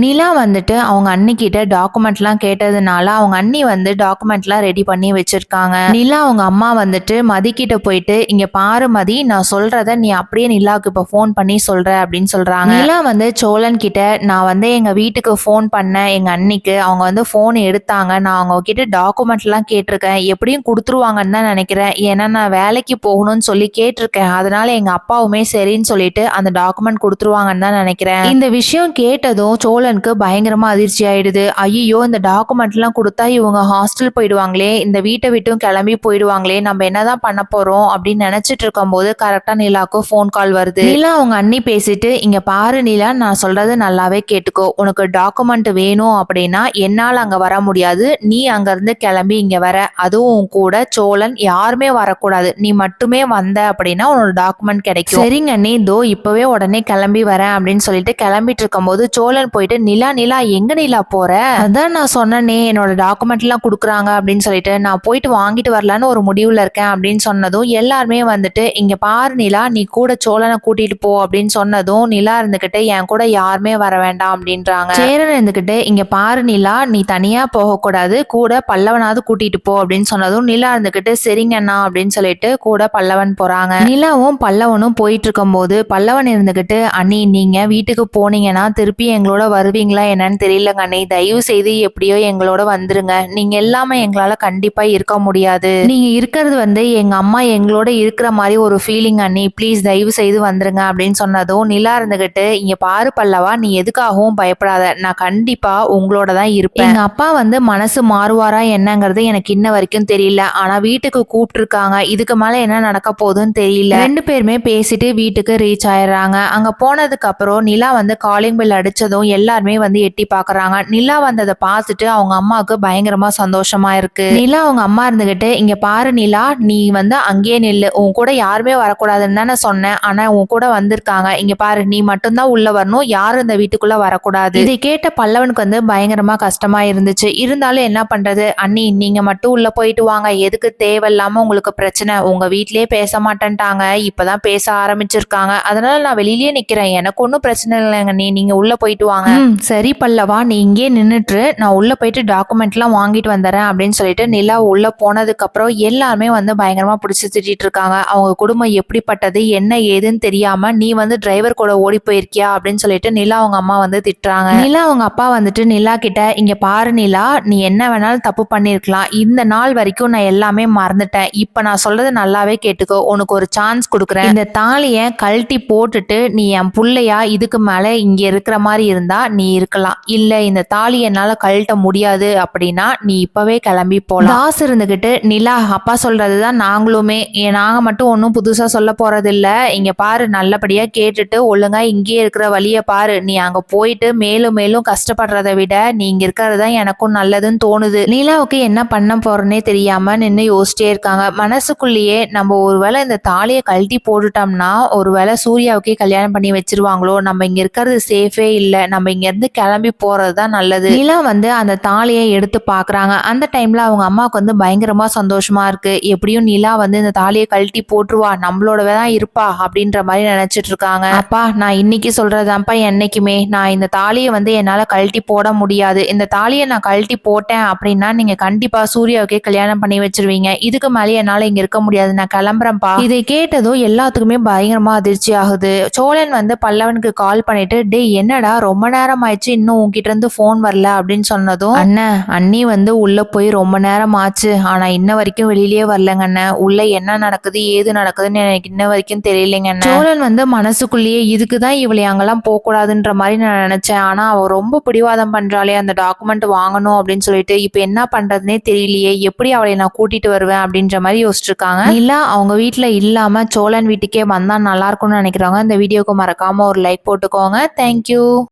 நிலா வந்துட்டு அவங்க அண்ணிக்கிட்ட டாக்குமெண்ட்லாம் கேட்டதுனால அவங்க அண்ணி வந்து டாக்குமெண்ட்லாம் ரெடி பண்ணி வச்சிருக்காங்க. நிலா அவங்க அம்மா வந்துட்டு மதிக்கிட்ட போயிட்டு இங்க பாரு மதி நான் சொல்றத நீ அப்படியே நிலாவுக்கு இப்போ ஃபோன் பண்ணி சொல்ற அப்படின்னு சொல்றாங்க. நிலா வந்து சோழன் கிட்ட நான் வந்து எங்க வீட்டுக்கு ஃபோன் பண்ணேன் எங்க அண்ணிக்கு அவங்க வந்து ஃபோன் எடுத்தாங்க. நான் அவங்க கிட்ட டாக்குமெண்ட்லாம் கேட்டிருக்கேன். எப்படியும் கொடுத்துருவாங்கன்னு தான் நினைக்கிறேன். ஏன்னா நான் வேலைக்கு போகணும்னு சொல்லி கேட்டிருக்கேன். அதனால எங்க அப்பாவுமே சரின்னு சொல்லிட்டு அந்த டாக்குமெண்ட் கொடுத்துருவாங்கன்னு தான் நினைக்கிறேன். இந்த விஷயம் கேட்டதும் சோழனுக்கு பயங்கரமா அதிர்ச்சி ஆயிடுது. ஐயோ இந்த டாக்குமெண்ட்லாம் கொடுத்தா இவங்க ஹாஸ்டல் போயிடுவாங்களே இந்த வீட்டை விட்டும் கிளம்பி போயிடுவாங்களே நம்ம என்னதான் பண்ண போறோம் அப்படின்னு நினைச்சிட்டு இருக்கும்போது கரெக்டா நிலாவுக்கு ஃபோன் கால் வருது. நிலா அவங்க அண்ணி பேசிட்டு இங்க பாரு நிலா நான் சொல்றது நல்லாவே கேட்டுக்கோ. உனக்கு டாக்குமெண்ட் வேணும் அப்படின்னா என்னால் அங்க வர முடியாது. நீ அங்க இருந்து கிளம்பி இங்க வர. அதுவும் கூட சோழன் யாருமே வரக்கூடாது. நீ மட்டுமே வந்த அப்படின்னா உன்னோட டாக்குமெண்ட் கிடைக்கும். சரிங்க நீ தோ இப்பவே உடனே கிளம்பி வரேன் அப்படின்னு சொல்லிட்டு கிளம்பிட்டு இருக்கும்போது சோழன் போயிட்டு நிலா நிலா எங்க நிலா போற? அதான் நான் சொன்னனே என்னோட டாக்குமெண்ட் எல்லாம் கொடுக்குறாங்க அப்படின்னு சொல்லிட்டு நான் போயிட்டு வாங்கிட்டு வரலான்னு ஒரு முடிவுல இருக்கேன் அப்படின்னு சொன்னதும் எல்லாருமே வந்துட்டு இங்க பாரு நிலா நீ கூட சோழனை கூட்டிட்டு போ அப்படின்னு சொன்னதும் நிலா இருந்துகிட்டு என் கூட யாருமே வர வேண்டாம் அப்படின்றாங்க. சேரன் இருந்துகிட்டு இங்க பாரு நிலா நீ தனியா போகக்கூடாது கூட பல்லவனாவது கூட்டிட்டு போ அப்படின்னு சொன்னதும் நிலா இருந்துகிட்டு சரிங்கண்ணா அப்படின்னு சொல்லிட்டு கூட பல்லவன் போறாங்க. நிலாவும் பல்லவனும் போயிட்டு இருக்கும்போது பல்லவன் இருந்துகிட்டு அண்ணி நீங்க வீட்டுக்கு போனீங்கன்னா திருப்பி எங்களோட வருவீங்களா என்னன்னு தெரியலங்க அண்ணே. தயவு செய்து எப்படியோ எங்களோட வந்துருங்க. நீங்க எல்லாமே எங்களால கண்டிப்பா இருக்க முடியாது. நீங்க இருக்கிறது வந்து எங்க அம்மா எங்களோட இருக்கிற மாதிரி ஒரு ஃபீலிங் அண்ணி. ப்ளீஸ் தயவு செய்து வந்துருங்க அப்படின்னு சொன்னதும் நிலா இருந்துகிட்டு இங்க பாரு பல்லவா நீ எதுக்காகவும் பயப்படாத. நான் கண்டிப்பா உங்களோட தான் இருப்பேன். எங்க அப்பா வந்து மனசு மாறுவாரா என்னங்கிறது எனக்கு இன்ன வரைக்கும் தெரியல. ஆனா வீட்டுக்கு கூப்பிட்டுருக்காங்க. இதுக்கு மேல என்ன நடக்க போகுதுன்னு தெரியல. ரெண்டு பேருமே பேசிட்டு வீட்டுக்கு ரீச் ஆயிடுறாங்க. அங்க போனதுக்கு அப்புறம் நிலா வந்து காலிங் பெல் அடிச்சதும் எல்லாருமே வந்து எட்டி பாக்குறாங்க. நிலா வந்ததை பார்த்துட்டு அவங்க அம்மாவுக்கு பயங்கரமா சந்தோஷமா இருக்கு. நிலா அவங்க அம்மா இருந்துகிட்டு இங்க பாரு நிலா நீ வந்து அங்கேயே நில்லு. உன் கூட யாருமே வரக்கூடாதுன்னு தானே சொன்னேன். ஆனா உன் கூட வந்திருக்காங்க. இங்க பாரு நீ மட்டும்தான் உள்ள வரணும். யாரும் இந்த வீட்டுக்குள்ள வரக்கூடாது. இதை கேட்ட பல்லவனுக்கு வந்து பயங்கரமா கஷ்டமா இருந்துச்சு. இருந்தாலும் என்ன பண்றது? அண்ணி நீங்க மட்டும் உள்ள போயிட்டு வாங்க. எதுக்கு தேவையில்லாம உங்களுக்கு பிரச்சனை? உங்க வீட்லயே பேச மாட்டேன்ட்டாங்க. இப்பதான் பேச ஆரம்பிச்சிருக்காங்க. அதனால நான் வெளியிலேயே நிக்கிறேன். எனக்கு ஒன்றும் பிரச்சனை இல்லைங்க நீ நீங்க உள்ள போயிட்டு வாங்க. சரி பல்லவா நீ இங்கே நின்றுட்டு நான் உள்ள போயிட்டு டாக்குமெண்ட்லாம் வாங்கிட்டு வந்துடுறேன் அப்படின்னு சொல்லிட்டு நிலா உள்ள போனதுக்கு அப்புறம் எல்லாருமே வந்து பயங்கரமா பிடிச்சி திட்டிட்டு இருக்காங்க. அவங்க குடும்பம் எப்படிப்பட்டது என்ன ஏதுன்னு தெரியாம நீ வந்து டிரைவர் கூட ஓடி போயிருக்கியா அப்படின்னு சொல்லிட்டு நிலா அவங்க அம்மா வந்து திட்டுறாங்க. நிலா அவங்க அப்பா வந்துட்டு நிலா கிட்ட இங்க பாரு நிலா நீ என்ன வேணாலும் தப்பு பண்ணிருக்கலாம். இந்த நாள் வரைக்கும் நான் எல்லாமே மறந்துட்டேன். இப்ப நான் சொல்றது நல்லாவே கேட்டுக்கோ. உனக்கு ஒரு சான்ஸ் கொடுக்குறேன். இந்த தாலியை கழட்டி போட்டுட்டு நீ என் பிள்ளையா இதுக்கு மேல இங்க இருக்கிற மாதிரி இருந்தா நீ இருக்கலாம். இல்ல இந்த தாலி என்னால கழட்ட முடியாது அப்படின்னா நீ இப்பவே கிளம்பி போலாம். தாஸ் இருந்துகிட்டு நிலா அப்பா சொல்றதுதான் நாங்களுமே. நாங்கள் நாங்க மட்டும் ஒன்றும் புதுசா சொல்ல போறது இல்ல இங்க பாரு நல்லபடியா கேட்டுட்டு ஒழுங்கா இங்கேயே இருக்கிற வழிய பாரு. நீ அங்க போயிட்டு மேலும் மேலும் கஷ்டப்படுறதை விட நீ இங்க இருக்கிறது தான் எனக்கும் நல்லதுன்னு தோணுது. நிலாவுக்கு என்ன பண்ண போறேன்னே தெரியாம நின்று யோசிச்சிட்டே இருக்காங்க. மனசுக்குள்ளேயே நம்ம ஒருவேளை இந்த தாலியை கழட்டி போட்டுட்டோம்னா ஒருவேளை சூர்யாவுக்கே கல்யாணம் பண்ணி வச்சிருவாங்களோ? நம்ம இங்க இருக்கிறது சேஃபே இல்லை. நம்ம இங்க இருந்து கிளம்பி போகிறது தான் நல்லது. நிலா வந்து அந்த தாலியை எடுத்து பாக்குறாங்க அந்த டைம்ல அவங்க அம்மாவுக்கு வந்து பயங்கரமா சந்தோஷமா இருக்கு. எப்படியும் நிலா வந்து இந்த தாலியை கழட்டி போட்டுருவா. நம்மளோடவே தான் இருப்பா அப்படின்ற மாதிரி நினைச்சிட்டு இருக்காங்க. அப்பா நான் இன்னைக்கு சொல்றதான்ப்பா என்னைக்குமே. நான் இந்த தாலியை வந்து என்னால கழட்டி போட முடியாது. இந்த தாலியை நான் கழட்டி போட்டேன் அப்படின்னா நீங்க கண்டிப்பா சூர்யாவுக்கே கல்யாணம் பண்ணி வச்சிருவீங்க. இதுக்கு மேலே என்னால இங்க இருக்க முடியாது. நான் கிளம்புறேன்ப்பா. இதை கேட்டதும் எல்லாத்துக்குமே பயங்கரமா அதிர்ச்சி ஆகுது. சோழன் வந்து பல்லவனுக்கு கால் பண்ணிட்டு டேய் என்னடா? ரொம்ப நேரம் நேரம் ஆயிடுச்சு இன்னும் உங்ககிட்ட இருந்து ஃபோன் வரல அப்படின்னு சொன்னதும் அண்ணன் அண்ணி வந்து உள்ள போய் ரொம்ப நேரம் ஆச்சு ஆனா இன்ன வரைக்கும் வெளியிலயே வரலங்க அண்ணன் உள்ள என்ன நடக்குது ஏது நடக்குதுன்னு எனக்கு இன்ன வரைக்கும் தெரியலைங்க அண்ணன் சோழன் வந்து மனசுக்குள்ளேயே இதுக்கு தான் இவளை அங்கெல்லாம் போக கூடாதுன்ற மாதிரி நான் நினைச்சேன். ஆனா அவ ரொம்ப பிடிவாதம் பண்றாளே அந்த டாக்குமெண்ட் வாங்கணும் அப்படின்னு சொல்லிட்டு இப்ப என்ன பண்றதுனே தெரியலையே. எப்படி அவளை நான் கூட்டிட்டு வருவேன் அப்படின்ற மாதிரி யோசிச்சிருக்காங்க. இல்ல அவங்க வீட்டுல இல்லாம சோழன் வீட்டுக்கே வந்தா நல்லா இருக்கும்னு நினைக்கிறாங்க இந்த வீடியோக்கு மறக்காம ஒரு லைக் போட்டுக்கோங்க. தேங்க்யூ